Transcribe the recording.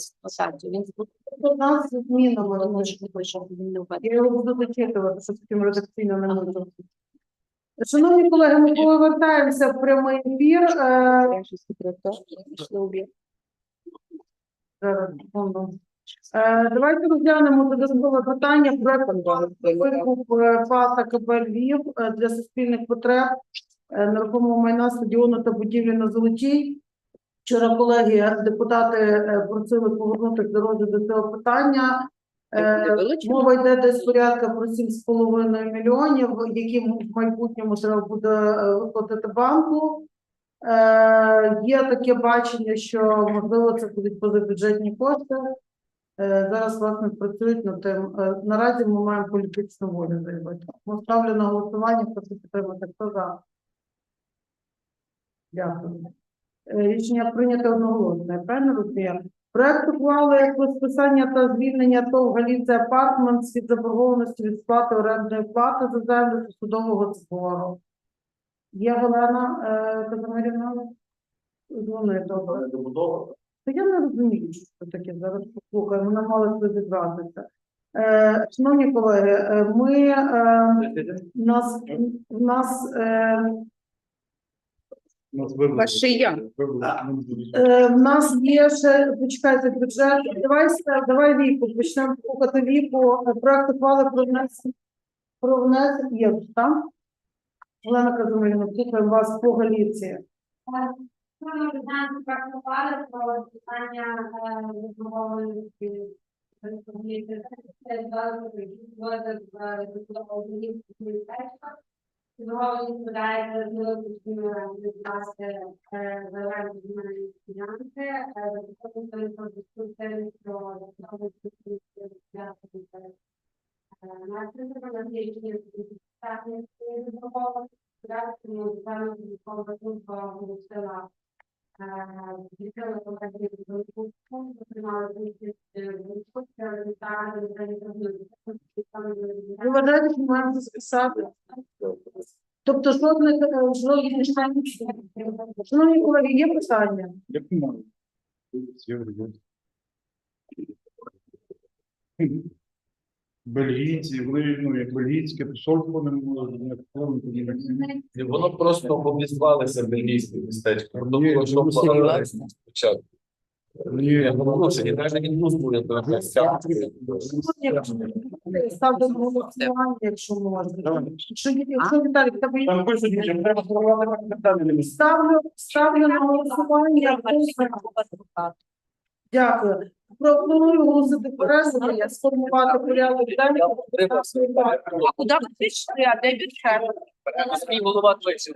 експлуатацію. Він У нас змінами не не введений. Я його буду зачитувати, щоб потім редакційно не. Шановні колеги, ми повертаємося в прямий ефір. Е. Е, Давайте розглянемо додаткове питання про викуп е, ПАТа КБ Львів е, для суспільних потреб е, нерухомого майна стадіону та будівлі на Золотій. Вчора колеги депутати е, просили повернутися до розгляду цього питання. Е, Мова йде десь порядка про 7,5 мільйонів, які в майбутньому треба буде е, виплатити банку. Є таке бачення, що можливо це будуть позабюджетні кошти. Зараз власне працюють над тим. Наразі ми маємо політичну волю заявити. Ставлю на голосування, прошу підтримати. Хто за? Дякую. Е, Рішення прийнято одноголосно. Я правильно розумію? Проект ухвали про списання та звільнення ТОВ Галіця Апартментс від заборгованості від сплати орендної плати за землю судового збору. Є Галина е, Казимирівна? Вони добре. Та я не розумію, що це таке зараз послухаю, мала це відразиться. Е, шановні колеги, е, ми е, нас, нас е, Вашия. Е, в нас є ще, почекайте, бюджет. Давай, давай віку, почнемо слухати віку. Е, Проект ухвали про внесення, про внесення, є вже там? Олена Казимирівна, слухаємо вас по Галіції. Ми знаємо, практикували про питання заварні земельні ділянки, потім про дискусію про наслідки на рішення статусу договору, тому дану військова служба відкрила компанію «Волинську», отримала участь в дискусії, результати Ви вважаєте, що маємо це списати? Тобто жодних жодних Шановні колеги, є питання? Бельгійці, вони, ну, як бельгійське посольство не можуть не оформити. І воно просто обізвалося бельгійське містечко. Тому що ну, погнали спочатку. Ні, Я говорю, що і навіть індус буде то якась ця. Ставте на голосування, якщо можна. Давай. Якщо, якщо Віталій, тебе Там пишуть, що треба сформувати питання. Ставлю, ставлю на голосування. Дякую. Пропоную оголосити пересування, сформувати порядок денний. А куди ви пішли? А де бюджет? Мій голова точно.